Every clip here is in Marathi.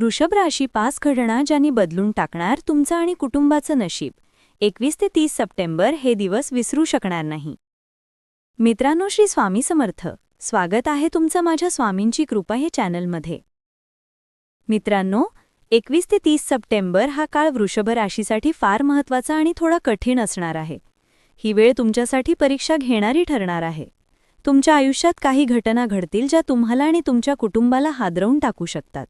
वृषभ राशी पास घडणा ज्यांनी बदलून टाकणार तुमचं आणि कुटुंबाचं नशीब. एकवीस ते तीस सप्टेंबर हे दिवस विसरू शकणार नाही. मित्रांनो श्री स्वामी समर्थ. स्वागत आहे तुमचं माझ्या स्वामींची कृपा हे चॅनलमध्ये. मित्रांनो एकवीस ते तीस सप्टेंबर हा काळ वृषभ राशीसाठी फार महत्त्वाचा आणि थोडा कठीण असणार आहे. ही वेळ तुमच्यासाठी परीक्षा घेणारी ठरणार आहे. तुमच्या आयुष्यात काही घटना घडतील ज्या तुम्हाला आणि तुमच्या कुटुंबाला हादरवून टाकू शकतात.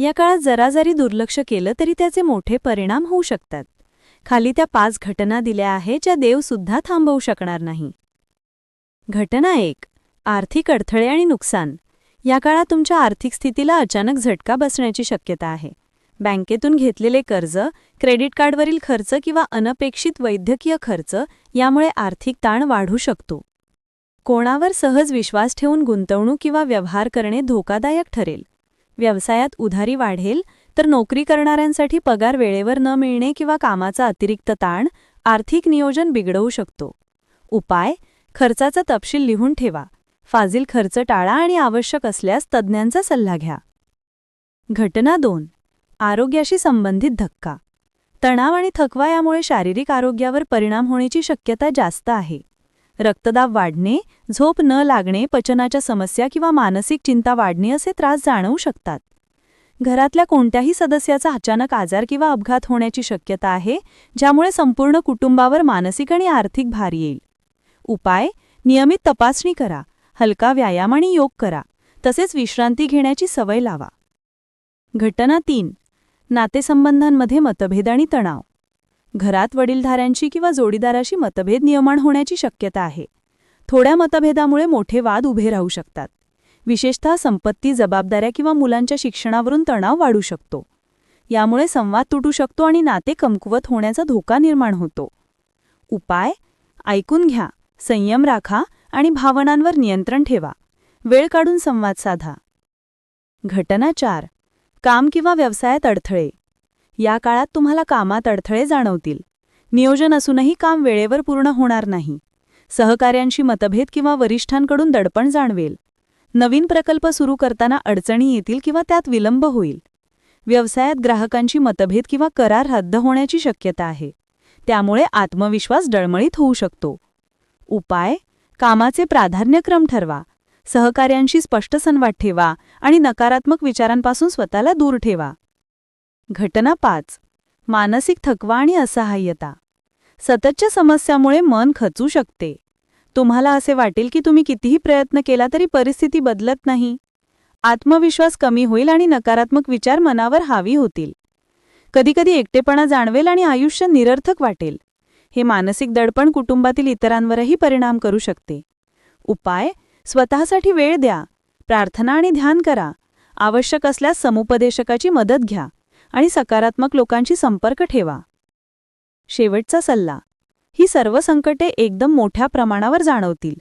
या काळात जरा जरी दुर्लक्ष केलं तरी त्याचे मोठे परिणाम होऊ शकतात. खाली त्या पाच घटना दिल्या आहेत ज्या देवसुद्धा थांबवू शकणार नाही. घटना एक आर्थिक अडथळे आणि नुकसान. या काळात तुमच्या आर्थिक स्थितीला अचानक झटका बसण्याची शक्यता आहे. बँकेतून घेतलेले कर्ज क्रेडिट कार्डवरील खर्च किंवा अनपेक्षित वैद्यकीय खर्च यामुळे आर्थिक ताण वाढू शकतो. कोणावर सहज विश्वास ठेवून गुंतवणूक किंवा व्यवहार करणे धोकादायक ठरेल. व्यवसायात उधारी वाढेल तर नोकरी करणाऱ्यांसाठी पगार वेळेवर न मिळणे किंवा कामाचा अतिरिक्त ताण आर्थिक नियोजन बिघडवू शकतो. उपाय खर्चाचा तपशील लिहून ठेवा. फाजील खर्च टाळा आणि आवश्यक असल्यास तज्ज्ञांचा सल्ला घ्या. घटना दोन आरोग्याशी संबंधित धक्का. तणाव आणि थकवा यामुळे शारीरिक आरोग्यावर परिणाम होण्याची शक्यता जास्त आहे. रक्तदाब वाढणे झोप न लागणे पचनाच्या समस्या किंवा मानसिक चिंता वाढणे असे त्रास जाणवू शकतात. घरातल्या कोणत्याही सदस्याचा अचानक आजार किंवा अपघात होण्याची शक्यता आहे ज्यामुळे संपूर्ण कुटुंबावर मानसिक आणि आर्थिक भार येईल. उपाय नियमित तपासणी करा हलका व्यायाम आणि योग करा तसेच विश्रांती घेण्याची सवय लावा. घटना तीन नातेसंबंधांमध्ये मतभेद आणि तणाव. घरात वडीलधाऱ्यांशी किंवा जोडीदाराशी मतभेद निर्माण होण्याची शक्यता आहे. थोड्या मतभेदामुळे मोठे वाद उभे राहू शकतात. विशेषतः संपत्ती जबाबदाऱ्या किंवा मुलांच्या शिक्षणावरून तणाव वाढू शकतो. यामुळे संवाद तुटू शकतो आणि नाते कमकुवत होण्याचा धोका निर्माण होतो. उपाय? ऐकून घ्या संयम राखा आणि भावनांवर नियंत्रण ठेवा. वेळ काढून संवाद साधा. घटना चार. काम किंवा व्यवसायात अडथळे. या काळात तुम्हाला कामात अडथळे जाणवतील. नियोजन असूनही काम वेळेवर पूर्ण होणार नाही. सहकाऱ्यांशी मतभेद किंवा वरिष्ठांकडून दडपण जाणवेल. नवीन प्रकल्प सुरू करताना अडचणी येतील किंवा त्यात विलंब होईल. व्यवसायात ग्राहकांची मतभेद किंवा करार रद्द होण्याची शक्यता आहे. त्यामुळे आत्मविश्वास डळमळीत होऊ शकतो. उपाय कामाचे प्राधान्यक्रम ठरवा. सहकाऱ्यांशी स्पष्ट संवाद ठेवा आणि नकारात्मक विचारांपासून स्वतःला दूर ठेवा. घटना पाच. मानसिक थकवा आणि असहाय्यता. सततच्या समस्यामुळे मन खचू शकते. तुम्हाला असे वाटेल की तुम्ही कितीही प्रयत्न केला तरी परिस्थिती बदलत नाही. आत्मविश्वास कमी होईल आणि नकारात्मक विचार मनावर हावी होतील. कधीकधी एकटेपणा जाणवेल आणि आयुष्य निरर्थक वाटेल. हे मानसिक दडपण कुटुंबातील इतरांवरही परिणाम करू शकते. उपाय स्वतःसाठी वेळ द्या. प्रार्थना आणि ध्यान करा. आवश्यक असल्यास समुपदेशकाची मदत घ्या. आणि सकारात्मक लोकांशी संपर्क ठेवा. शेवटचा सल्ला. ही सर्व संकटे एकदम मोठ्या प्रमाणावर जाणवतील.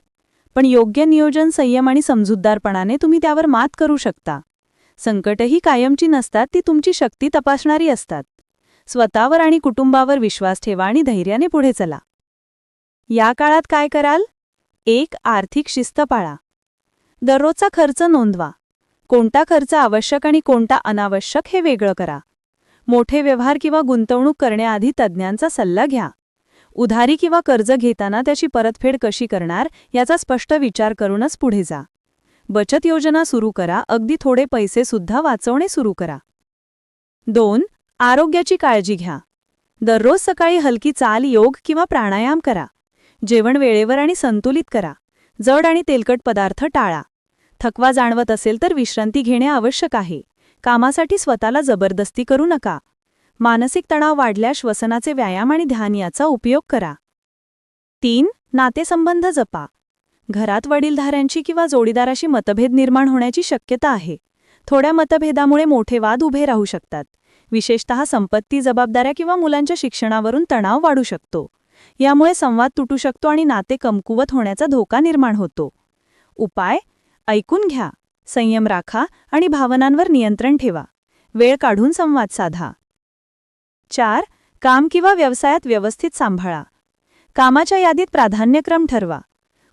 पण योग्य नियोजन संयम आणि समजूतदारपणाने तुम्ही त्यावर मात करू शकता. संकटही कायमची नसतात ती तुमची शक्ती तपासणारी असतात. स्वतःवर आणि कुटुंबावर विश्वास ठेवा आणि धैर्याने पुढे चला. या काळात काय कराल? एक आर्थिक शिस्त पाळा. दररोजचा खर्च नोंदवा. कोणता खर्च आवश्यक आणि कोणता अनावश्यक हे वेगळं करा. मोठे व्यवहार किंवा गुंतवणूक करण्याआधी तज्ज्ञांचा सल्ला घ्या. उधारी किंवा कर्ज घेताना त्याची परतफेड कशी करणार याचा स्पष्ट विचार करूनच पुढे जा. बचत योजना सुरू करा अगदी थोडे पैसे सुद्धा वाचवणे सुरू करा. दोन आरोग्याची काळजी घ्या. दररोज सकाळी हलकी चाल योग किंवा प्राणायाम करा. जेवण वेळेवर आणि संतुलित करा. जड आणि तेलकट पदार्थ टाळा. थकवा जाणवत असेल तर विश्रांती घेणे आवश्यक आहे. कामासाठी स्वतःला जबरदस्ती करू नका. मानसिक तणाव वाढल्यास श्वसनाचे व्यायाम आणि ध्यान याचा उपयोग करा. तीन नातेसंबंध जपा. घरात वडीलधाऱ्यांची किंवा जोडीदाराशी मतभेद निर्माण होण्याची शक्यता आहे. थोड्या मतभेदामुळे मोठे वाद उभे राहू शकतात. विशेषतः संपत्ती जबाबदाऱ्या किंवा मुलांच्या शिक्षणावरून तणाव वाढू शकतो. यामुळे संवाद तुटू शकतो आणि नाते कमकुवत होण्याचा धोका निर्माण होतो. उपाय ऐकून घ्या. संयम राखा आणि भावनांवर नियंत्रण ठेवा. वेळ काढून संवाद साधा. चार काम किंवा व्यवसायात व्यवस्थित सांभाळा. कामाच्या यादीत प्राधान्यक्रम ठरवा.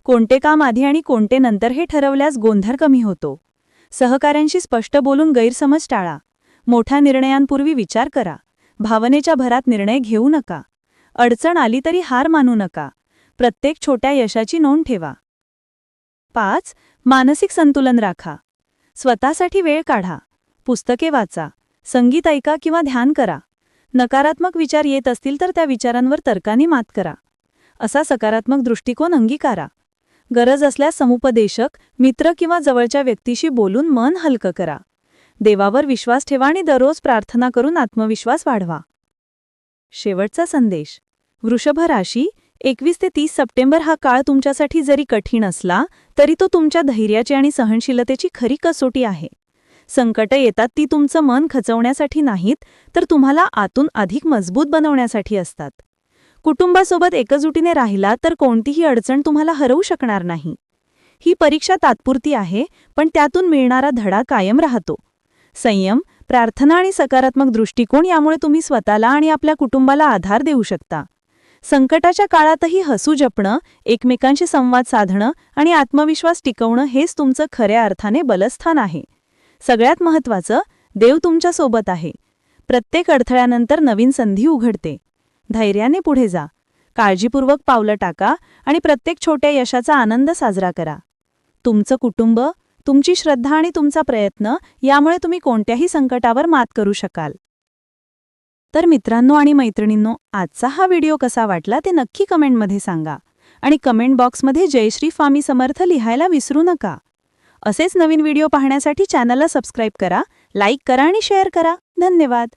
कोणते काम आधी आणि कोणते नंतर हे ठरवल्यास गोंधळ कमी होतो. सहकाऱ्यांशी स्पष्ट बोलून गैरसमज टाळा. मोठ्या निर्णयांपूर्वी विचार करा. भावनेच्या भरात निर्णय घेऊ नका. अडचण आली तरी हार मानू नका. प्रत्येक छोट्या यशाची नोंद ठेवा. पाच मानसिक संतुलन राखा. स्वतःसाठी वेळ काढा. पुस्तके वाचा. संगीत ऐका किंवा ध्यान करा. नकारात्मक विचार येत असतील तर त्या विचारांवर तर्काने मात करा. असा सकारात्मक दृष्टिकोन अंगीकारा. गरज असल्यास समुपदेशक मित्र किंवा जवळच्या व्यक्तीशी बोलून मन हलकं करा. देवावर विश्वास ठेवा आणि दररोज प्रार्थना करून आत्मविश्वास वाढवा. शेवटचा संदेश. वृषभ राशी एकवीस ते तीस सप्टेंबर हा काळ तुमच्यासाठी जरी कठीण असला तरी तो तुमच्या धैर्याची आणि सहनशीलतेची खरी कसोटी आहे. संकट येतात ती तुमचं मन खचवण्यासाठी नाहीत तर तुम्हाला आतून अधिक मजबूत बनवण्यासाठी असतात. कुटुंबासोबत एकजुटीने राहिला तर कोणतीही अडचण तुम्हाला हरवू शकणार नाही. ही परीक्षा तात्पुरती आहे पण त्यातून मिळणारा धडा कायम राहतो. संयम प्रार्थना आणि सकारात्मक दृष्टिकोन यामुळे तुम्ही स्वतःला आणि आपल्या कुटुंबाला आधार देऊ शकता. संकटाच्या काळातही हसू जपणं एकमेकांशी संवाद साधणं आणि आत्मविश्वास टिकवणं हेच तुमचं खऱ्या अर्थाने बलस्थान आहे. सगळ्यात महत्त्वाचं देव तुमच्यासोबत आहे. प्रत्येक अडथळ्यानंतर नवीन संधी उघडते. धैर्याने पुढे जा. काळजीपूर्वक पावलं टाका आणि प्रत्येक छोट्या यशाचा आनंद साजरा करा. तुमचं कुटुंब तुमची श्रद्धा आणि तुमचा प्रयत्न यामुळे तुम्ही कोणत्याही संकटावर मात करू शकाल. तर मित्रांनो आणि मैत्रिणींनो आजचा हा व्हिडिओ कसा वाटला ते नक्की कमेंटमध्ये सांगा. आणि कमेंट बॉक्समध्ये जयश्री फामी समर्थ लिहायला विसरू नका. असेच नवीन व्हिडिओ पाहण्यासाठी चॅनलला सबस्क्राईब करा लाईक करा आणि शेअर करा. धन्यवाद.